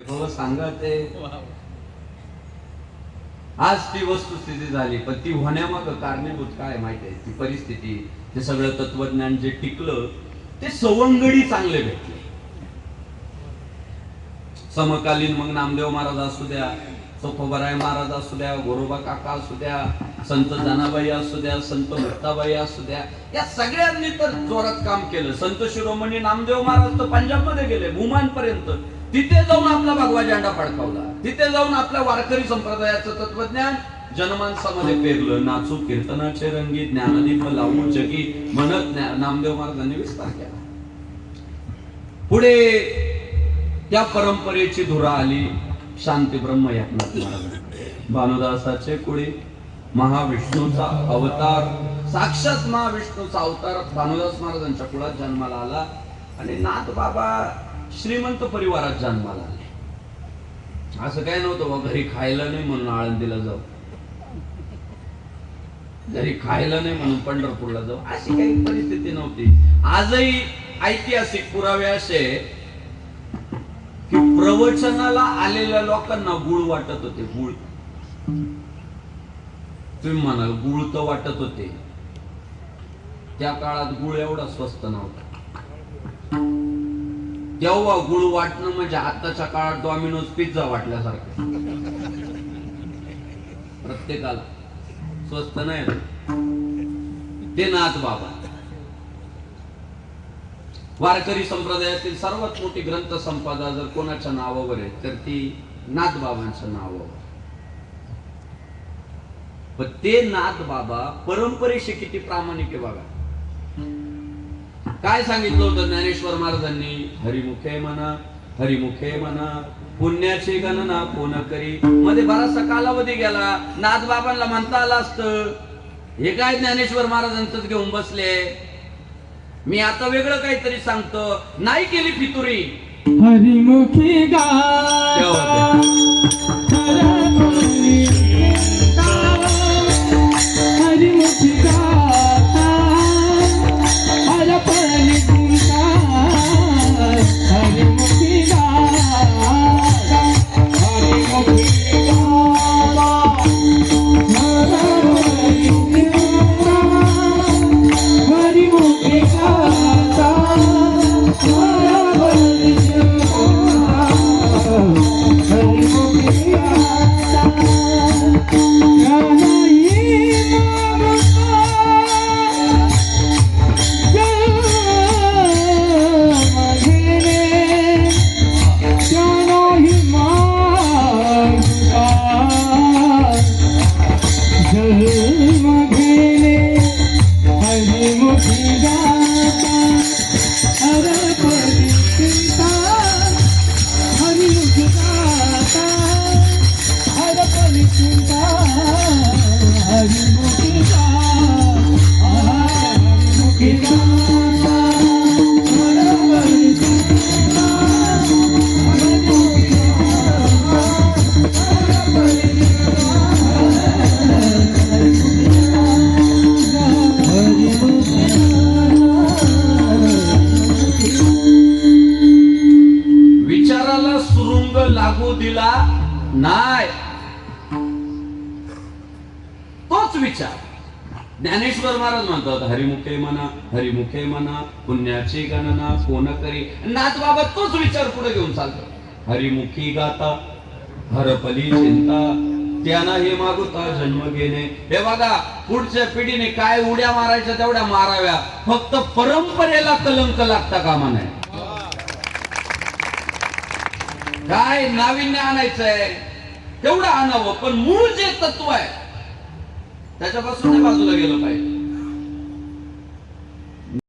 सांगा ते. आज ती वस्तुस्थिती झाली पण ती होण्यामाग कारणीभूत काय माहिती आहे? ती परिस्थिती ते सगळं तत्वज्ञान जे टिकलं ते सवंगडी चांगले भेटले. समकालीन मग नामदेव महाराज असू द्या चोखोबराय महाराज असू द्या गोरोबा काका असू द्या संत जनाबाई असू द्या संत मुक्ताबाई असू द्या या सगळ्यांनी तर जोरात काम केलं. संत शिरोमणी नामदेव महाराज तर पंजाबमध्ये गेले भूमान पर्यंत तिथे जाऊन आपला भगवा झेंडा फडकावला. तिथे जाऊन आपल्या वारकरी संप्रदायाचं तत्वज्ञान जनमानसामध्ये पेरलं. नाचू कीर्तनाचे रंगी ज्ञानदीप लावून जगी म्हणत नामदेव महाराजांनी विस्तार केला. पुढे त्या परंपरेची धुरा आली. शांती ब्रह्म एकनाथ महाराज. भानुदासाचे कुळी महाविष्णूचा अवतार. साक्षात महाविष्णूचा अवतार भानुदास महाराजांच्या कुळात जन्माला आला. आणि नाथ बाबा श्रीमंत परिवारात जन्माला आले. असं काय नव्हतं बा घरी खायला नाही म्हणून आळंदीला जाऊ. घरी खायला नाही म्हणून पंढरपूरला जाऊ. अशी काही परिस्थिती नव्हती. आजही ऐतिहासिक पुरावे असे की प्रवचनाला आलेल्या लोकांना गुळ वाटत होते गुळ. तुम्ही म्हणाल गुळ तर वाटत होते. त्या काळात गुळ एवढा स्वस्त नव्हता. देवा गुळ वाटणं म्हणजे आताच्या काळात डॉमिनोज पिझ्झा वाटल्यासारखं. प्रत्येकाला. स्वस्त नाही हो. ते नाथ बाबा. वारकरी संप्रदायातील सर्वात मोठी ग्रंथ संपदा जर कोणाच्या नावावर आहे तर ती नाथ बाबांच्या नावावर. पण ते नाथ बाबा परंपरेशी किती प्रामाणिक आहे बघा. काय सांगितलं होतं ज्ञानेश्वर महाराजांनी? हरिमुखे म्हणा हरिमुखे म्हणा पुण्याची गणना कोण करी? मध्ये बराचसा कालावधी गेला. नाथ बाबांना म्हणता आलं असतं हे काय ज्ञानेश्वर महाराजांच घेऊन बसले? मी आता वेगळं काहीतरी सांगतो. नाही केली फितुरी. हरिमुखी गाता सुरुंग लागू दिला नाही. तोच विचार. ज्ञानेश्वर महाराज म्हणतात हरिमुखे म्हणा हरिमुखे म्हणा पुण्याची गणना कोण करी? नाथ बाबा तोच विचार पुढे घेऊन चालतो. हरिमुखी गाता हरपली चिंता त्यांना हे मागुता जन्म घेणे. हे बघा पुढच्या पिढीने काय उड्या मारायच्या तेवढ्या माराव्या. फक्त परंपरेला कलंक लागता कामा नाही काय नाविन्य आणायचंय? तेवढं आणावं पण मूळ जे तत्व आहे त्याच्यापासून बाजूला गेलं पाहिजे.